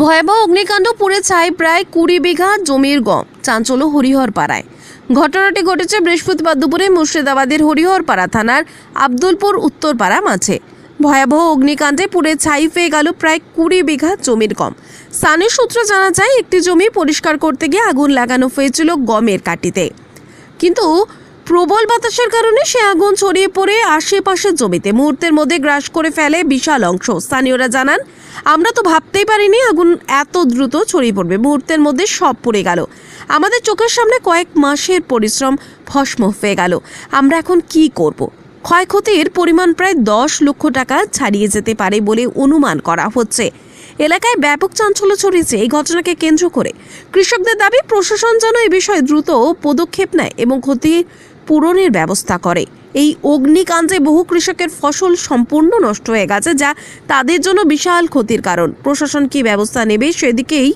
ভয়াবহ অগ্নিকাণ্ড পুড়ে ছাই প্রায় কুড়ি বিঘা জমির গম। চাঞ্চল্য হরিহর পাড়ায় ঘটনাটি ঘটেছে বৃহস্পতিবার দুপুরে মুর্শিদাবাদের হরিহরপাড়া থানার আব্দুলপুর উত্তরপাড়া মাঝে। ভয়াবহ অগ্নিকাণ্ডে পুড়ে ছাই হয়ে গেল প্রায় কুড়ি বিঘা জমির গম। স্থানীয় সূত্রে জানা যায়, একটি জমি পরিষ্কার করতে গিয়ে আগুন লাগানো হয়েছিল গমের কাটিতে। কিন্তু প্রবল বাতাসের কারণে সে আগুন ছড়িয়ে পড়ে আশেপাশের জমিতে। মুহূর্তের মধ্যে গ্রাস করে ফেলে বিশাল অংশ। স্থানীয়রা জানান, আমরা তো ভাবতেই পারিনি আগুন এত দ্রুত ছড়িয়ে পড়বে। মুহূর্তের মধ্যে সব পড়ে গেল। আমাদের চোখের সামনে কয়েক মাসের পরিশ্রম ভস্ম হয়ে গেল। আমরা এখন কি করব। ক্ষয়ক্ষতির পরিমাণ প্রায় দশ লক্ষ টাকা ছাড়িয়ে যেতে পারে বলে অনুমান করা হচ্ছে। এলাকায় ব্যাপক চাঞ্চল্য ছড়িয়েছে এই ঘটনাকে কেন্দ্র করে। কৃষকদের দাবি, প্রশাসন যেন এ বিষয়ে দ্রুত পদক্ষেপ নেয় এবং ক্ষতির পূরণের ব্যবস্থা করে। এই অগ্নিকাণ্ডে বহু কৃষকের ফসল সম্পূর্ণ নষ্ট হয়ে গেছে, যা তাদের জন্য বিশাল ক্ষতির কারণ। প্রশাসন কি ব্যবস্থা নেবে সেদিকেই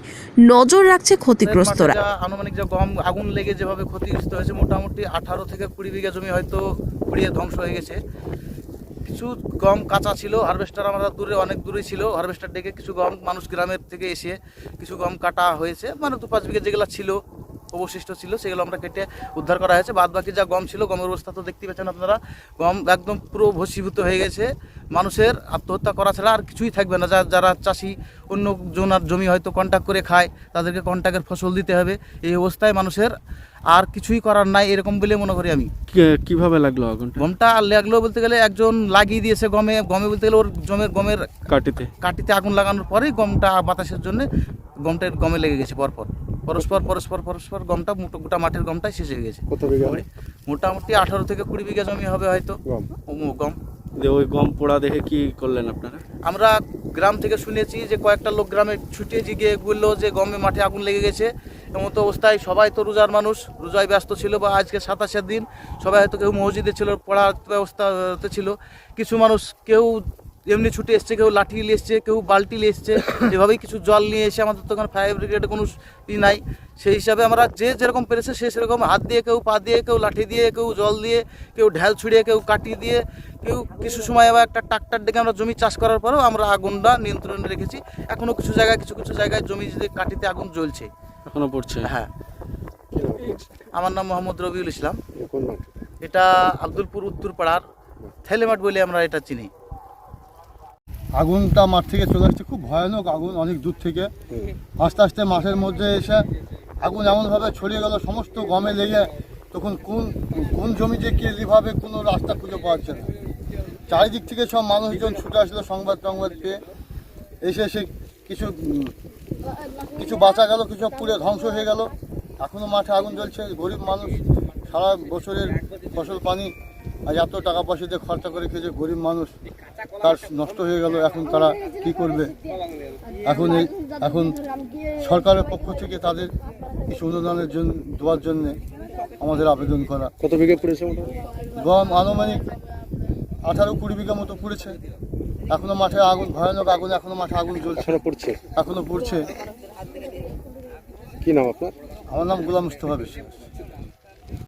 নজর রাখছে ক্ষতিগ্রস্তরা। আনুমানিক যে গম, আগুন লেগে যেভাবে ক্ষতিগ্রস্ত হয়েছে, মোটামুটি আঠারো থেকে কুড়ি বিঘা জমি হয়তো পুড়িয়ে ধ্বংস হয়ে গেছে। কিছু গম কাঁচা ছিল, হারভেস্টার আমরা দূরে, অনেক দূরে ছিল। হারভেস্টার ডেকে কিছু গম মানুষ গ্রামের থেকে এসে কিছু গম কাটা হয়েছে। মানে দু পাঁচ বিঘা যেগুলো ছিল অবশিষ্ট ছিল সেগুলো আমরা কেটে উদ্ধার করা হয়েছে। বাদ বাকি যা গম ছিল গমের অবস্থা তো দেখতে পাচ্ছেন আপনারা। গম একদম পুরো ভস্মীভূত হয়ে গেছে। মানুষের আত্মহত্যা করা ছাড়া আর কিছুই থাকবে না। যা যারা চাষি অন্য জনার জমি হয়তো কন্ট্যাক্ট করে খায় তাদেরকে কন্ট্যাক্টের ফসল দিতে হবে। এই অবস্থায় মানুষের আর কিছুই করার নাই এরকম বলে মনে করি আমি। কীভাবে লাগল গমটা লাগল বলতে গেলে একজন লাগিয়ে দিয়েছে গমে। গমে বলতে গেলে ওর জমের গমের কাটিতে। কাটিতে আগুন লাগানোর পরেই গমটা বাতাসের জন্য গমটা গমে লেগে গেছে পরপর। পরস্পর পরস্পর পরস্পর গমটা মোটো গোটা মাঠের গমটাই শেষ হয়ে গেছে। কত বিঘা? মোটামুটি আঠারো থেকে কুড়ি বিঘা জমি হবে হয়তো। গম? গম। যে ওই গম পোড়া দেখে কি করলেন আপনারা? আমরা গ্রাম থেকে শুনেছি যে কয়েকটা লোক গ্রামে ছুটিয়ে গিয়ে বলল যে গমে মাঠে আগুন লেগে গেছে। এমন তো অবস্থায় সবাই তো রোজার মানুষ রোজায় ব্যস্ত ছিল বা আজকে সাতাশের দিন সবাই হয়তো কেউ মসজিদে ছিল পড়ার ব্যবস্থাতে ছিল। কিছু মানুষ কেউ এমনি ছুটে এসছে কেউ লাঠি নিয়ে এসছে কেউ বালতি নিয়ে এসছে এভাবেই কিছু জল নিয়ে এসে আমাদের তো ওখানে ফায়ার ব্রিগেডে কোনো ই নাই। সেই হিসাবে আমরা যে যেরকম পেরেছে সে সেরকম হাত দিয়ে কেউ পা দিয়ে কেউ লাঠি দিয়ে কেউ জল দিয়ে কেউ ঢ্যাল ছুঁড়িয়ে কেউ কাটি দিয়ে কেউ কিছু সময় আবার একটা ট্রাক্টর ডেকে আমরা জমি চাষ করার পরেও আমরা আগুনটা নিয়ন্ত্রণে রেখেছি। এখনও কিছু জায়গায় কিছু কিছু জায়গায় জমি যদি কাটিতে আগুন জ্বলছে। এখনও পড়ছে। হ্যাঁ? আমার নাম মোহাম্মদ রবিউল ইসলাম। এটা আব্দুলপুর উত্তরপাড়ার থেলেমাট বলে আমরা এটা চিনি। আগুনটা মাঠ থেকে চলে আসছে। খুব ভয়ানক আগুন অনেক দূর থেকে। আস্তে আস্তে মাঠের মধ্যে এসে আগুন এমনভাবে ছড়িয়ে গেল, সমস্ত গমে লেগে তখন কোন কোন জমি যে কে যেভাবে কোনো রাস্তা খুঁজে পাওয়া যাচ্ছে না। চারিদিক থেকে সব মানুষজন ছুটে আসলো সংবাদ টংবাদ পেয়ে। এসে এসে কিছু কিছু বাঁচা গেল, কিছু পুড়ে ধ্বংস হয়ে গেল। এখনও মাঠে আগুন জ্বলছে। গরিব মানুষ সারা বছরের ফসল পানি আজ এত টাকা পয়সা দিয়ে খরচা করে খেয়েছে গরিব মানুষ। তার নষ্ট হয়ে গেল এখন তারা কি করবে? এখন এই এখন সরকারের পক্ষ থেকে তাদের কিছু অনুদানের জন্য দেওয়ার জন্য আমাদের আবেদন করা। কত বিঘা পড়েছে গম আনুমানিক আঠারো কুড়ি বিঘা মতো পড়েছে। এখনও মাঠে আগুন ভয়ানক আগুন এখনও মাঠে আগুন জ্বলছে। পড়ছে? এখনও পড়ছে। কি নাম আপনার? আমার নাম গোলাম মুস্তফা বিশ্বাস